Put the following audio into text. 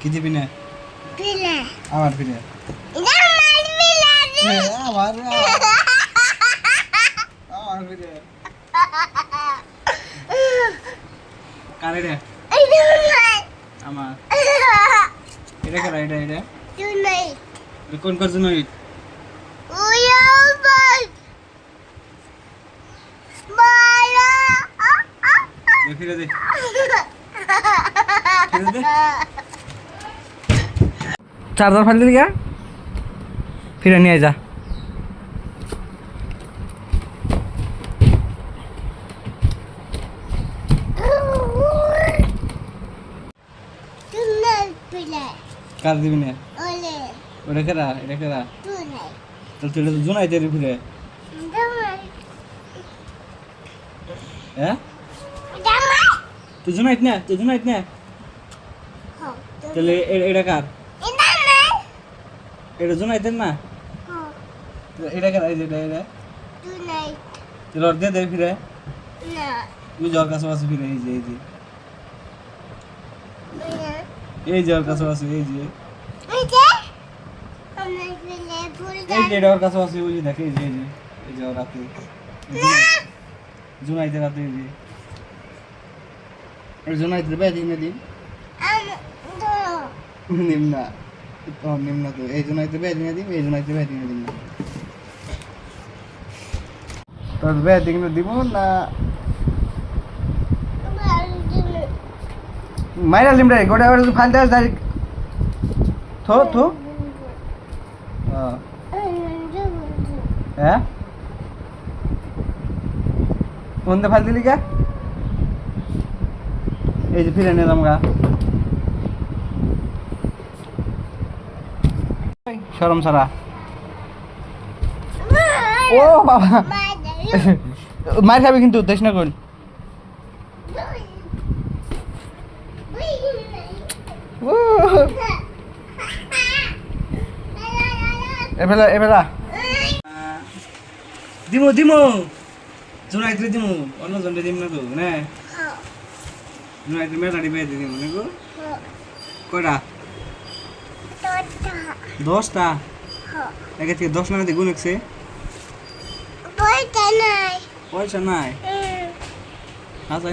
কি দিবি না আমার ফিরে এটা আমার আমার আমার ফিরে কারে রে আমার। এটা কারা এটা এটা? কোন উয়া বাই বালা ফিরে দে। ফিরে দে। চার্জার ফাইল দিলি গা ফিরে নিয়ে যা। কার দিবি না। ওটা কারা? এটা কারা? তুই নাই তো তুই তো জুনাই দে ফিরে হ্যাঁ? তুই জুনাইত না, তুই জুনাইত না। তাহলে এটা কার? এটা জুনাইতেন না? এটা কার এই যে এটা? এটা তুই লড় দিয়ে দে ফিরে? না। তুই জ্বর কাছে আছে ফিরে এই যে এই যে। এই যে ওর কাছে আছে এই যে? এই যে এটা ওর কাছে আছে ওই যে দেখ এই যে এই যে এই যে ওর রাতে জুনাইতে রাতে এই যে। জুনাইতে বে দিন নিম্না ও নিম্না তো এই জুনাইতে বে দিন দিন এই জুনাইতে বে দিন দিন তোর বে দিন দিব না মাইরা লিম রে গোটা ওর ফালতে আস ডাইরেক্ট থো থো হ্যাঁ হ্যাঁ কোনটা ফাল দিলি কা এই যে ফিরে নিলাম গা সরম সারা। ও বাবা। মার খাবি কিন্তু দেখ না কোন এবেলা এবেলা দিমু দিমু। জুনাইতে দিমু। অন্য জনটা দিম না তো না। জুনাইতে মেলা দিবে দিমু না গো। কয়টা? দশটা? একে থেকে দশ নাগাদ গুণ একছে পয়সা নাই। আচ্ছা না